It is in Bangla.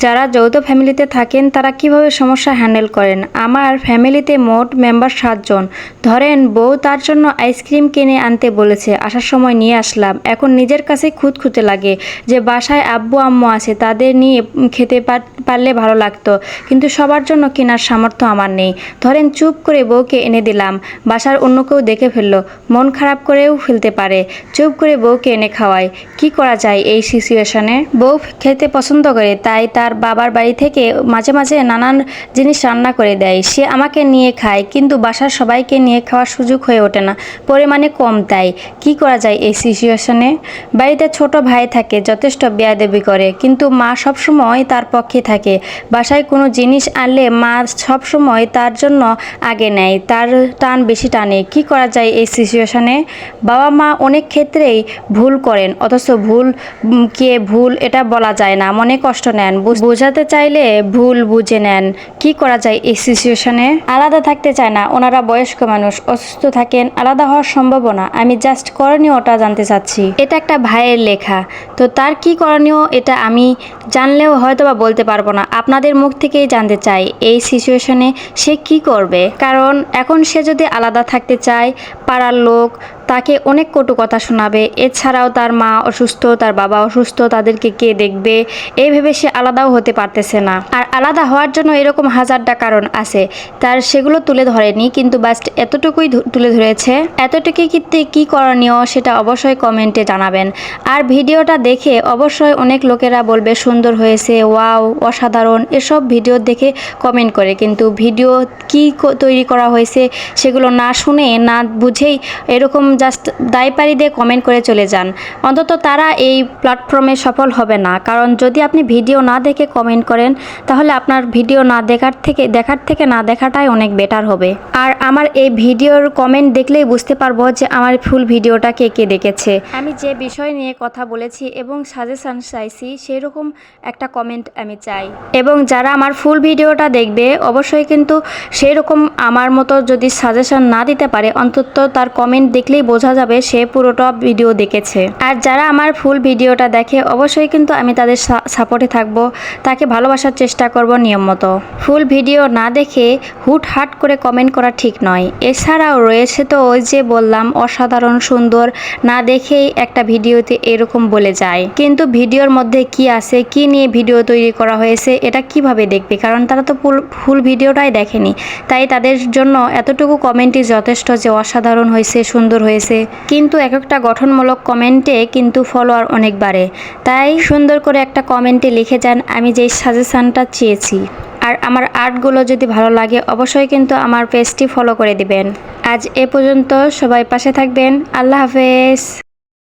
যারা যৌথ ফ্যামিলিতে থাকেন, তারা কীভাবে সমস্যা হ্যান্ডেল করেন? আমার ফ্যামিলিতে মোট মেম্বার সাতজন। ধরেন, বউ তার জন্য আইসক্রিম কিনে আনতে বলেছে, আসার সময় নিয়ে আসলাম। এখন নিজের কাছে খুঁতখুঁতে লাগে যে, বাসায় আব্বু, আম্মু আছে, তাদের নিয়ে খেতে পার- পারলে ভালো লাগতো। কিন্তু সবার জন্য কেনার সামর্থ্য আমার নেই। ধরেন চুপ করে বউকে এনে দিলাম, বাসার অন্য কেউ দেখে ফেলল, মন খারাপ করেও ফেলতে পারে। চুপ করে বউকে এনে খাওয়ায় কি করা যায় এই সিচুয়েশনে? বউ খেতে পছন্দ করে, তাই তার বাবার বাড়ি থেকে মাঝে মাঝে নানান জিনিস রান্না করে দেয়। সে আমাকে নিয়ে খায়, কিন্তু বাসার সবাইকে নিয়ে খাওয়ার সুযোগ হয়ে ওঠে না। পরিমাণে কম তাই। কি করা যায় এই সিচুয়েশনে? বাড়িতে ছোট ভাই থাকে, যথেষ্ট বেয়াদেবি করে, কিন্তু মা সবসময় তার পক্ষে থাকে। বাসায় কোনো জিনিস আনলে মা সবসময় তার জন্য আগে নেয়, তার টান বেশি টানে। কি করা যায় এই সিচুয়েশনে বাবা মা অনেক ক্ষেত্রেই ভুল করেন, অথচ ভুল কে ভুল এটা বলা যায় না। মনে কষ্ট নেন, বুঝ- বোঝাতে চাইলে ভুল বুঝে নেন। কি করা যায় এই সিচুয়েশনে আলাদা থাকতে চায় না, ওনারা বয়স্ক মানুষ, অসুস্থ থাকেন, আলাদা হওয়ার সম্ভাবনা। আমি জাস্ট করণীয়টা জানতে চাচ্ছি। এটা একটা ভাইয়ের লেখা। তো তার কি করণীয় এটা আমি জানলেও হয়তো বা বলতে পারব না। আপনাদের মুখ থেকেই জানতে চাই, এই সিচুয়েশনে সে কি করবে? কারণ এখন সে যদি আলাদা থাকতে চায়, পাড়ার লোক তাকে অনেক কটু কথা শোনাবে। এছাড়াও তার মা অসুস্থ, তার বাবা অসুস্থ, তাদেরকে কে দেখবে? এই ভেবে সে আলাদাও হতে পারতেছে না। আর আলাদা হওয়ার জন্য এরকম হাজারটা কারণ আছে। তার সেগুলো তুলে ধরেনি, কিন্তু বাস্ট এতটুকুই তুলে ধরেছে। এতটুকুই কিন্তু কি করণীয় সেটা অবশ্যই কমেন্টে জানাবেন। আর ভিডিওটা দেখে অবশ্যই অনেক লোকেরা বলবে, সুন্দর হয়েছে, ওয়াও, অসাধারণ। এসব ভিডিও দেখে কমেন্ট করে। কিন্তু ভিডিও ক- তৈরি করা হয়েছে সেগুলো না শুনে, না বুঝেই এরকম জাস্ট দায়পারি দিয়ে কমেন্ট করে চলে যান। অন্তত তারা এই প্ল্যাটফর্মে সফল হবে না। কারণ যদি আপনি ভিডিও না দেখে কমেন্ট করেন, তাহলে আপনার ভিডিও না দেখার থেকে দেখার থেকে না দেখাটাই অনেক বেটার হবে। আর আমার এই ভিডিওর কমেন্ট দেখলেই বুঝতে পারব যে আমার ফুল ভিডিওটা কে কে দেখেছে। আমি যে বিষয় নিয়ে কথা বলেছি এবং সাজেশান চাইছি সেই রকম একটা কমেন্ট আমি চাই। এবং যারা আমার ফুল ভিডিওটা দেখবে অবশ্যই কিন্তু সেই রকম আমার মতো যদি সাজেশান না দিতে পারে অন্তত তার কমেন্ট দেখলেই বোঝা যাবে সে পুরোটা ভিডিও দেখেছে। আর যারা আমার ফুল ভিডিওটা দেখে অবশ্যই কিন্তু আমি তাদের সাপোর্টে থাকব। তাকে ভালোবাসার চেষ্টা করব নিয়ম মতো। ফুল ভিডিও না দেখে হুট হাট করে কমেন্ট করা ঠিক নয়। এছাড়াও রয়েছে তো ওই যে বললাম, অসাধারণ সুন্দর, না দেখেই একটা ভিডিওতে এরকম বলে যায়। কিন্তু ভিডিওর মধ্যে কি আছে, কি নিয়ে ভিডিও তৈরি করা হয়েছে, এটা কীভাবে দেখবে? কারণ তারা তো ফুল ভিডিওটাই দেখেনি। তাই তাদের জন্য এতটুকু কমেন্টই যথেষ্ট যে অসাধারণ হয়েছে, সুন্দর হয়েছে। কিন্তু এক একটা গঠনমূলক কমেন্টে কিন্তু ফলোয়ার অনেক বাড়ে। তাই সুন্দর করে একটা কমেন্টে লিখে যান, আমি যেই সাজেশনটা চেয়েছি। আর আমার আর্টগুলো যদি ভালো লাগে, অবশ্যই কিন্তু আমার পেজটি ফলো করে দিবেন। আজ এ পর্যন্ত সবাই পাশে থাকবেন। আল্লাহ হাফেজ।